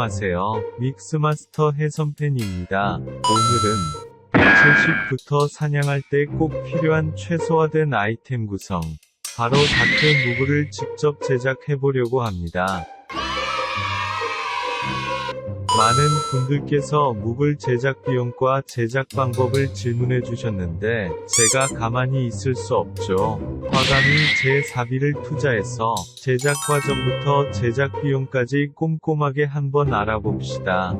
안녕하세요. 믹스마스터 해선팬입니다. 오늘은 170부터 사냥할 때 꼭 필요한 최소화된 아이템 구성, 바로 다크 무브를 직접 제작해보려고 합니다. 많은 분들께서 무블 제작 비용과 제작 방법을 질문해 주셨는데 제가 가만히 있을 수 없죠. 화감이 제 사비를 투자해서 제작 과정부터 제작 비용까지 꼼꼼하게 한번 알아봅시다.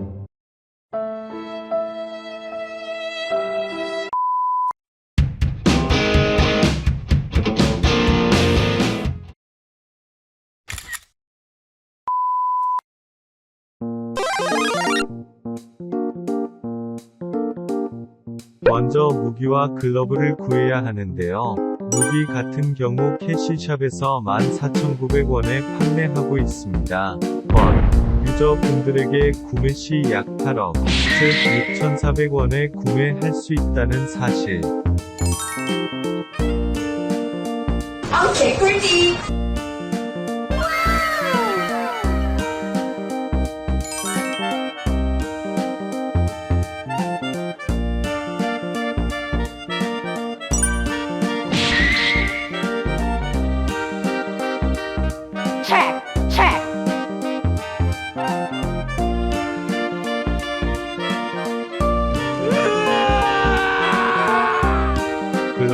먼저 무기와 글러브를 구해야 하는데요. 무기 같은 경우 캐시샵에서 14,900원에 판매하고 있습니다. 번 유저분들에게 구매 시 약 8억, 즉 6,400원에 구매할 수 있다는 사실. 아우 개꿀띠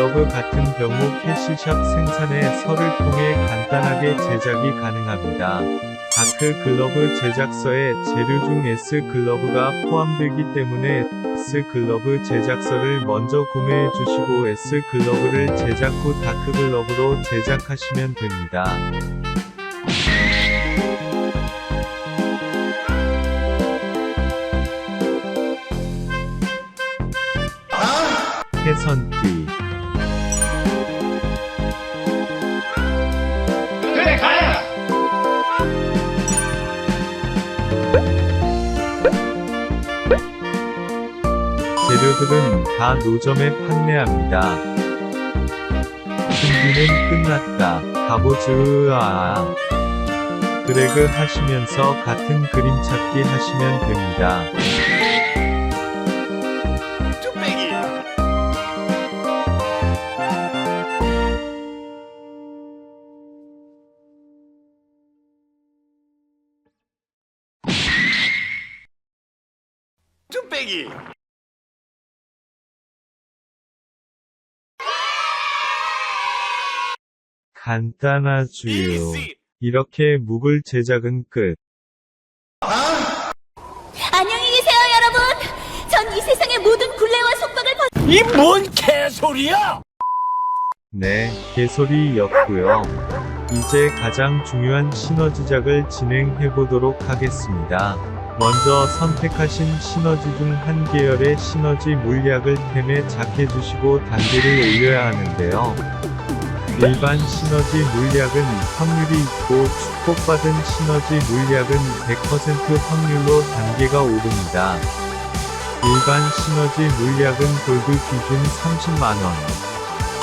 글러브 같은 경우 캐시샵 생산의 설을 통해 간단하게 제작이 가능합니다. 다크 글러브 제작서에 재료 중 S 글러브가 포함되기 때문에 S 글러브 제작서를 먼저 구매해 주시고 S 글러브를 제작 후 다크 글러브로 제작하시면 됩니다. 재료들은 다 노점에 판매합니다. 준비는 끝났다. 가보즈아. 드래그 하시면서 같은 그림 찾기 하시면 됩니다. 뚝배기 간단하주요. 이씨 이렇게 묵을 제작은 끝. 안녕히 계세요, 여러분. 전 이 세상의 모든 굴레와 속박을 벗. 이 뭔 개소리야 네, 개소리였고요. 이제 가장 중요한 시너지작을 진행해 보도록 하겠습니다. 먼저 선택하신 시너지 중 한 계열의 시너지 물약을 템에 작해 주시고 단계를 올려야 하는데요. 일반 시너지 물약은 확률이 있고 축복받은 시너지 물약은 100% 확률로 단계가 오릅니다. 일반 시너지 물약은 골드 기준 30만원.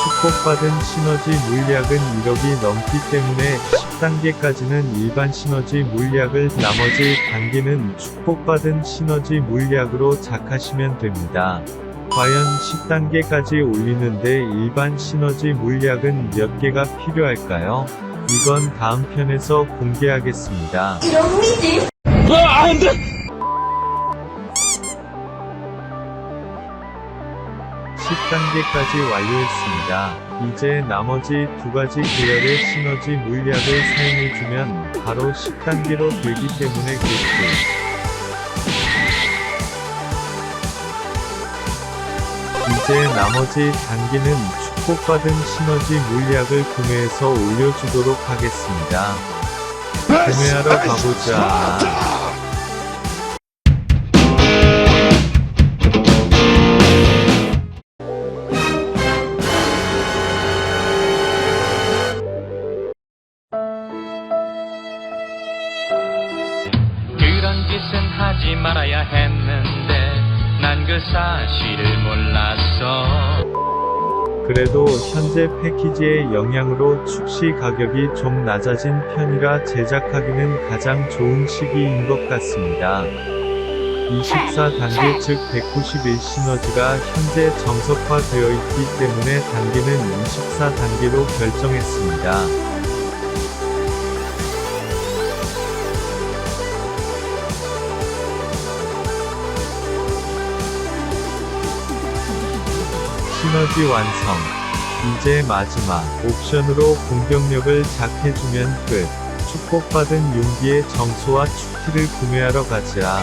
축복받은 시너지 물약은 1억이 넘기 때문에 10단계까지는 일반 시너지 물약을 나머지 단계는 축복받은 시너지 물약으로 작하시면 됩니다. 과연 10단계까지 올리는데 일반 시너지 물약은 몇 개가 필요할까요? 이건 다음 편에서 공개하겠습니다. 이런 미지 아 안돼 10단계까지 완료했습니다. 이제 나머지 두 가지 계열의 시너지 물약을 사용해주면 바로 10단계로 되기 때문에 그렇고 이제 나머지 단계는 축복받은 시너지 물약을 구매해서 올려주도록 하겠습니다. 구매하러 가보자. 난 그 사실을 몰랐어 그래도 현재 패키지의 영향으로 출시 가격이 좀 낮아진 편이라 제작하기는 가장 좋은 시기인 것 같습니다. 24단계 즉 191 시너지가 현재 정석화되어 있기 때문에 단계는 24단계로 결정했습니다. 시너지 완성. 이제 마지막 옵션으로 공격력을 작해주면 끝. 축복받은 용기의 정수와 축티를 구매하러 가자.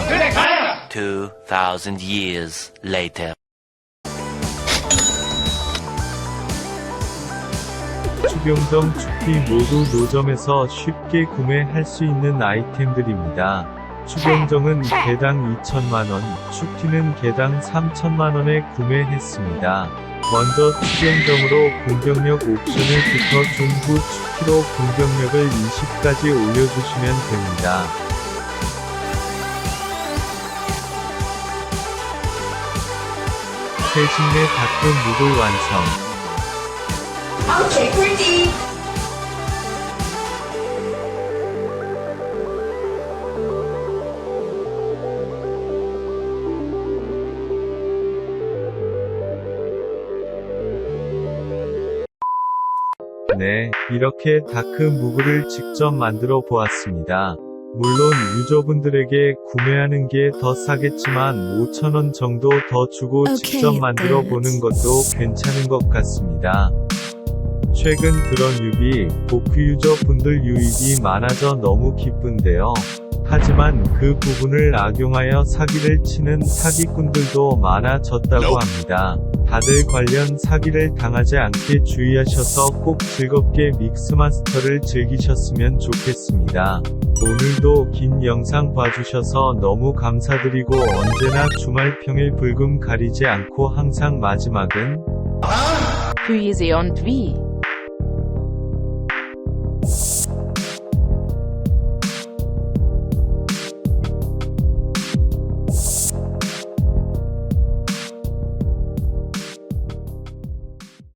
2,000 years later. 추경정 축티 모두 노점에서 쉽게 구매할 수 있는 아이템들입니다. 추경정은 개당 2천만원, 축티는 개당 3천만원에 구매했습니다. 먼저 추경정으로 공격력 옵션을 붙여준 후 축티로 공격력을 20까지 올려주시면 됩니다. 세신내 다크 묵을 완성. 오케이, 꿀 띠. 네, 이렇게 다크 무그를 직접 만들어 보았습니다. 물론 유저분들에게 구매하는 게 더 싸겠지만 5천원 정도 더 주고 직접 만들어 보는 것도 괜찮은 것 같습니다. 최근 들어 뉴비, 복귀 유저분들 유입이 많아져 너무 기쁜데요. 하지만 그 부분을 악용하여 사기를 치는 사기꾼들도 많아졌다고 합니다. 다들 관련 사기를 당하지 않게 주의하셔서 꼭 즐겁게 믹스마스터를 즐기셨으면 좋겠습니다. 오늘도 긴 영상 봐주셔서 너무 감사드리고 언제나 주말 평일 불금 가리지 않고 항상 마지막은 on vie.